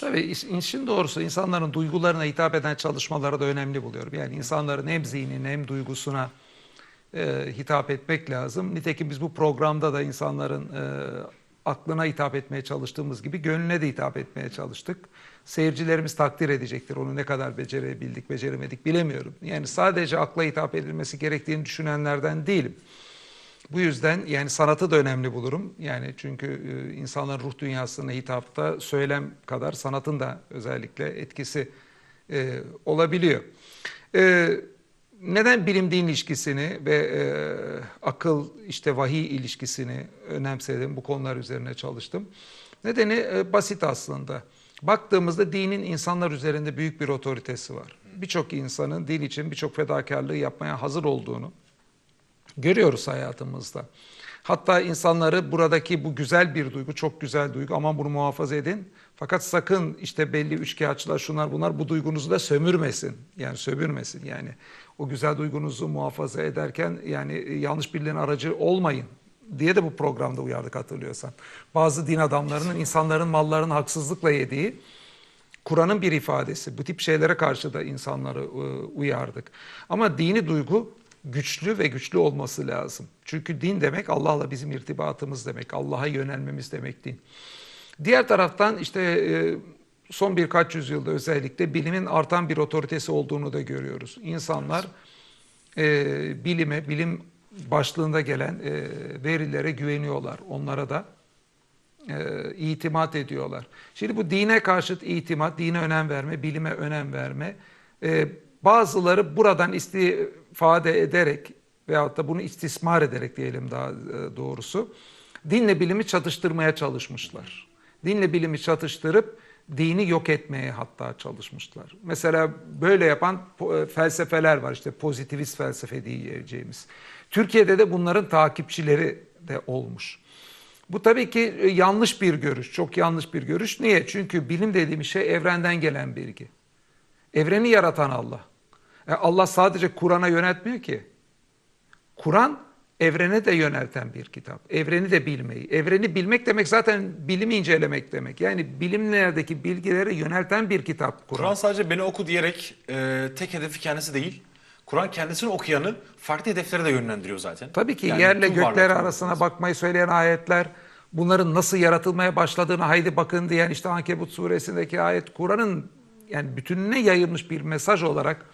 Tabii iş- işin doğrusu insanların duygularına hitap eden çalışmaları da önemli buluyorum. Yani insanların hem zihnine hem duygusuna e, hitap etmek lazım. Nitekim biz bu programda da insanların e, aklına hitap etmeye çalıştığımız gibi gönlüne de hitap etmeye çalıştık. Seyircilerimiz takdir edecektir. Onu ne kadar becerebildik, beceremedik bilemiyorum. Yani sadece akla hitap edilmesi gerektiğini düşünenlerden değilim. Bu yüzden yani sanatı da önemli bulurum. Yani çünkü e, insanların ruh dünyasına hitapta söylem kadar sanatın da özellikle etkisi e, olabiliyor. E, neden bilim din ilişkisini ve e, akıl işte vahiy ilişkisini önemsedim? Bu konular üzerine çalıştım. Nedeni e, basit aslında. Baktığımızda dinin insanlar üzerinde büyük bir otoritesi var. Birçok insanın din için birçok fedakarlığı yapmaya hazır olduğunu görüyoruz hayatımızda. Hatta insanları buradaki bu güzel bir duygu, çok güzel duygu aman bunu muhafaza edin. Fakat sakın işte belli üçkağıtçılar şunlar bunlar bu duygunuzu da sömürmesin. Yani sömürmesin yani. O güzel duygunuzu muhafaza ederken yani yanlış birilerinin aracı olmayın diye de bu programda uyardık hatırlıyorsan. Bazı din adamlarının insanların mallarını haksızlıkla yediği Kur'an'ın bir ifadesi. Bu tip şeylere karşı da insanları e, uyardık. Ama dini duygu güçlü ve güçlü olması lazım. Çünkü din demek Allah'la bizim irtibatımız demek. Allah'a yönelmemiz demek din. Diğer taraftan işte e, son birkaç yüzyılda özellikle bilimin artan bir otoritesi olduğunu da görüyoruz. İnsanlar e, bilime, bilim başlığında gelen e, verilere güveniyorlar. Onlara da itimat ediyorlar. Şimdi bu dine karşıt itimat, dine önem verme, bilime önem verme. bazıları buradan istifade ederek veyahut da bunu istismar ederek diyelim daha e, doğrusu dinle bilimi çatıştırmaya çalışmışlar. Dinle bilimi çatıştırıp dini yok etmeye hatta çalışmışlar. Mesela böyle yapan e, felsefeler var işte pozitivist felsefe diyeceğimiz. Türkiye'de de bunların takipçileri de olmuş. Bu tabii ki e, yanlış bir görüş, çok yanlış bir görüş. Niye? Çünkü bilim dediğimiz şey evrenden gelen bilgi. Evreni yaratan Allah. E, Allah sadece Kur'an'a yöneltmiyor ki. Kur'an evrene de yönelten bir kitap. Evreni de bilmeyi. Evreni bilmek demek zaten bilimi incelemek demek. Yani bilimlerdeki bilgileri yönelten bir kitap Kur'an. Kur'an sadece beni oku diyerek e, tek hedefi kendisi değil. Kur'an kendisini okuyanı farklı hedeflere de yönlendiriyor zaten. Tabii ki Yani yerle gökler arasına lazım. bakmayı söyleyen ayetler, bunların nasıl yaratılmaya başladığını haydi bakın diyen işte Ankebut suresindeki ayet Kur'an'ın yani bütününe yayılmış bir mesaj olarak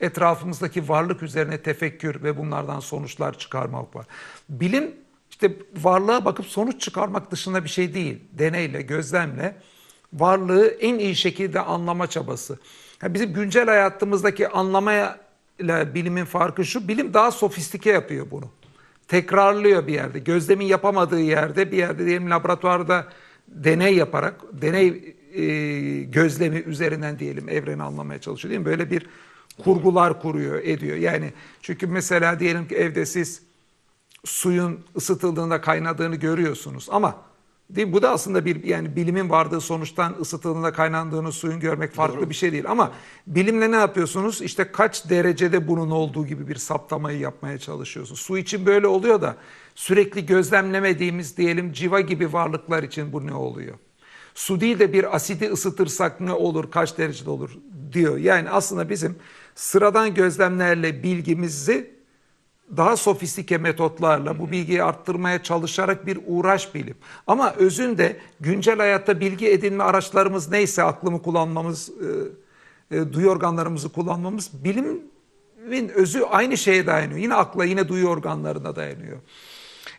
etrafımızdaki varlık üzerine tefekkür ve bunlardan sonuçlar çıkarmak var. Bilim işte varlığa bakıp sonuç çıkarmak dışında bir şey değil. Deneyle, gözlemle varlığı en iyi şekilde anlama çabası. Ha, bizim güncel hayatımızdaki anlamaya ile bilimin farkı şu. Bilim daha sofistike yapıyor bunu. Tekrarlıyor bir yerde. Gözlemin yapamadığı yerde bir yerde diyelim laboratuvarda deney yaparak deney e, gözlemi üzerinden diyelim evreni anlamaya çalışıyor değil mi? Böyle bir kurgular kuruyor, ediyor. Yani çünkü mesela diyelim ki evde siz suyun ısıtıldığında kaynadığını görüyorsunuz ama değil mi? bu da aslında bir yani bilimin vardığı sonuçtan ısıtıldığında kaynandığını suyun görmek farklı bir şey değil ama bilimle ne yapıyorsunuz? İşte kaç derecede bunun olduğu gibi bir saptamayı yapmaya çalışıyorsunuz. Su için böyle oluyor da sürekli gözlemlemediğimiz diyelim civa gibi varlıklar için bu ne oluyor? Su değil de bir asidi ısıtırsak ne olur, kaç derecede olur diyor. Yani aslında bizim sıradan gözlemlerle bilgimizi daha sofistike metotlarla bu bilgiyi arttırmaya çalışarak bir uğraş bilim. Ama özünde güncel hayatta bilgi edinme araçlarımız neyse aklımı kullanmamız, e, e, duyu organlarımızı kullanmamız bilimin özü aynı şeye dayanıyor. Yine akla yine duyu organlarına dayanıyor.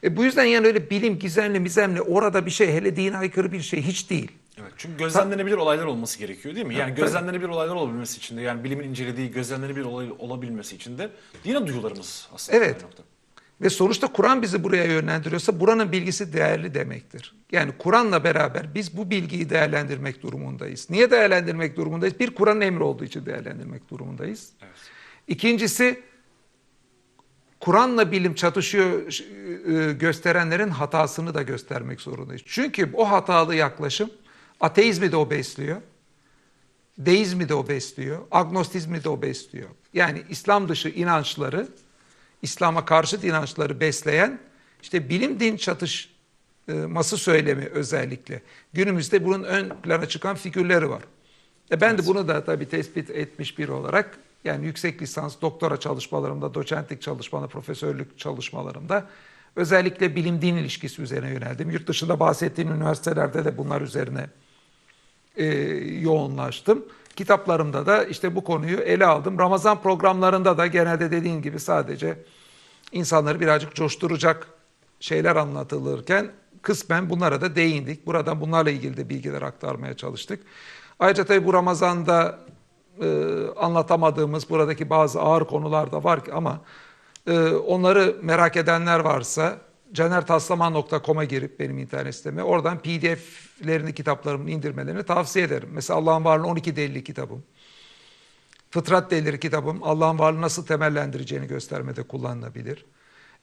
E, bu yüzden yani öyle bilim gizemli mizemli orada bir şey hele dine aykırı bir şey hiç değil. Evet, çünkü gözlemlenebilir olaylar olması gerekiyor değil mi? Yani gözlemlenebilir olaylar olabilmesi için de yani bilimin incelediği gözlemlenebilir olay olabilmesi için de yine duyularımız aslında. Evet. nokta. Ve sonuçta Kur'an bizi buraya yönlendiriyorsa buranın bilgisi değerli demektir. Yani Kur'an'la beraber biz bu bilgiyi değerlendirmek durumundayız. Niye değerlendirmek durumundayız? Bir Kur'an'ın emri olduğu için değerlendirmek durumundayız. Evet. İkincisi Kur'an'la bilim çatışıyor e, gösterenlerin hatasını da göstermek zorundayız. Çünkü o hatalı yaklaşım ateizmi de o besliyor. Deizmi de o besliyor. Agnostizmi de o besliyor. Yani İslam dışı inançları, İslam'a karşıt inançları besleyen işte bilim din çatış e, ması söylemi özellikle. Günümüzde bunun ön plana çıkan figürleri var. E ben de bunu da tabii tespit etmiş biri olarak yani yüksek lisans, doktora çalışmalarımda, doçentlik çalışmalarımda, profesörlük çalışmalarımda özellikle bilim din ilişkisi üzerine yöneldim. Yurt dışında bahsettiğim üniversitelerde de bunlar üzerine e, yoğunlaştım. Kitaplarımda da işte bu konuyu ele aldım. Ramazan programlarında da genelde dediğin gibi sadece insanları birazcık coşturacak şeyler anlatılırken kısmen bunlara da değindik. Buradan bunlarla ilgili de bilgiler aktarmaya çalıştık. Ayrıca tabii bu Ramazan'da e, anlatamadığımız buradaki bazı ağır konular da var ki ama e, onları merak edenler varsa canertaslaman.com'a girip benim internet siteme oradan pdf'lerini kitaplarımın indirmelerini tavsiye ederim. Mesela Allah'ın varlığı 12 delili kitabım. Fıtrat Deliri kitabım Allah'ın varlığı nasıl temellendireceğini göstermede kullanılabilir.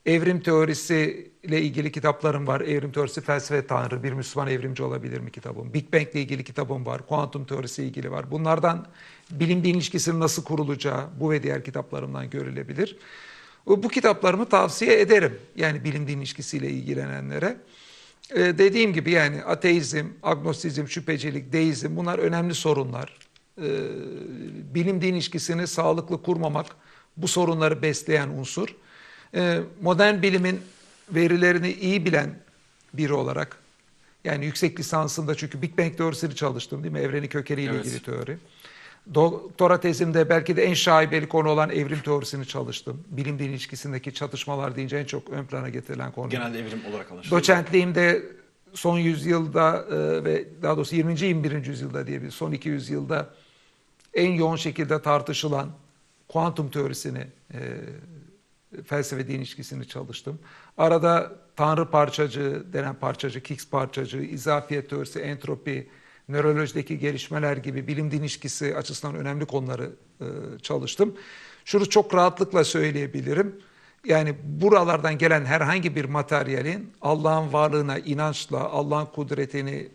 Evrim teorisi ile ilgili kitaplarım var. Evrim teorisi felsefe tanrı, bir Müslüman evrimci olabilir mi kitabım. Big Bang ile ilgili kitabım var. Kuantum teorisi ile ilgili var. Bunlardan bilim din ilişkisinin nasıl kurulacağı bu ve diğer kitaplarımdan görülebilir. Bu kitaplarımı tavsiye ederim. Yani bilim din ilişkisiyle ilgilenenlere. Ee, dediğim gibi yani ateizm, agnostizm, şüphecilik, deizm bunlar önemli sorunlar. Ee, bilim din ilişkisini sağlıklı kurmamak bu sorunları besleyen unsur. Ee, modern bilimin verilerini iyi bilen biri olarak yani yüksek lisansında çünkü Big Bang teorisini çalıştım değil mi? Evreni kökeniyle Evet. ilgili teori. Doktora tezimde belki de en şaibeli konu olan evrim teorisini çalıştım. Bilim din ilişkisindeki çatışmalar deyince en çok ön plana getirilen konu. Genelde evrim olarak anlaşılıyor. Doçentliğimde son yüzyılda e, ve daha doğrusu 20. 21. yüzyılda diye bir son 200 yılda en yoğun şekilde tartışılan kuantum teorisini e, felsefe din ilişkisini çalıştım. Arada tanrı parçacığı denen parçacık, Higgs parçacığı, izafiyet teorisi, entropi, nörolojideki gelişmeler gibi bilim din ilişkisi açısından önemli konuları e, çalıştım. Şunu çok rahatlıkla söyleyebilirim. Yani buralardan gelen herhangi bir materyalin Allah'ın varlığına inançla, Allah'ın kudretini,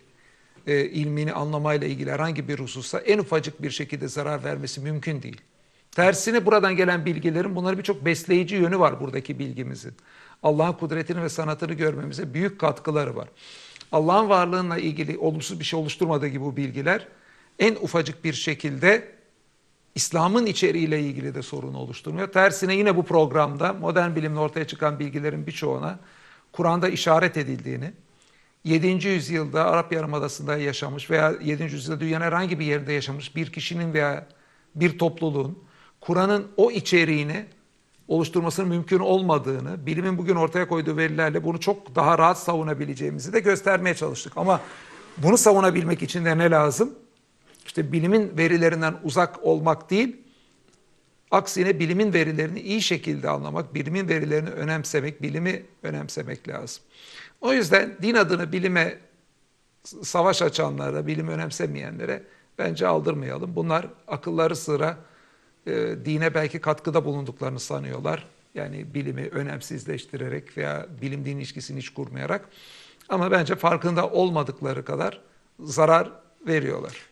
e, ilmini anlamayla ilgili herhangi bir hususa en ufacık bir şekilde zarar vermesi mümkün değil. Tersine buradan gelen bilgilerin bunları birçok besleyici yönü var buradaki bilgimizin. Allah'ın kudretini ve sanatını görmemize büyük katkıları var. Allah'ın varlığıyla ilgili olumsuz bir şey oluşturmadığı gibi bu bilgiler en ufacık bir şekilde İslam'ın içeriğiyle ilgili de sorun oluşturmuyor. Tersine yine bu programda modern bilimle ortaya çıkan bilgilerin birçoğuna Kur'an'da işaret edildiğini, 7. yüzyılda Arap Yarımadası'nda yaşamış veya 7. yüzyılda dünyanın herhangi bir yerinde yaşamış bir kişinin veya bir topluluğun Kur'an'ın o içeriğini oluşturmasının mümkün olmadığını, bilimin bugün ortaya koyduğu verilerle bunu çok daha rahat savunabileceğimizi de göstermeye çalıştık. Ama bunu savunabilmek için de ne lazım? İşte bilimin verilerinden uzak olmak değil, aksine bilimin verilerini iyi şekilde anlamak, bilimin verilerini önemsemek, bilimi önemsemek lazım. O yüzden din adını bilime savaş açanlara, bilimi önemsemeyenlere bence aldırmayalım. Bunlar akılları sıra e, dine belki katkıda bulunduklarını sanıyorlar. Yani bilimi önemsizleştirerek veya bilim din ilişkisini hiç kurmayarak. Ama bence farkında olmadıkları kadar zarar veriyorlar.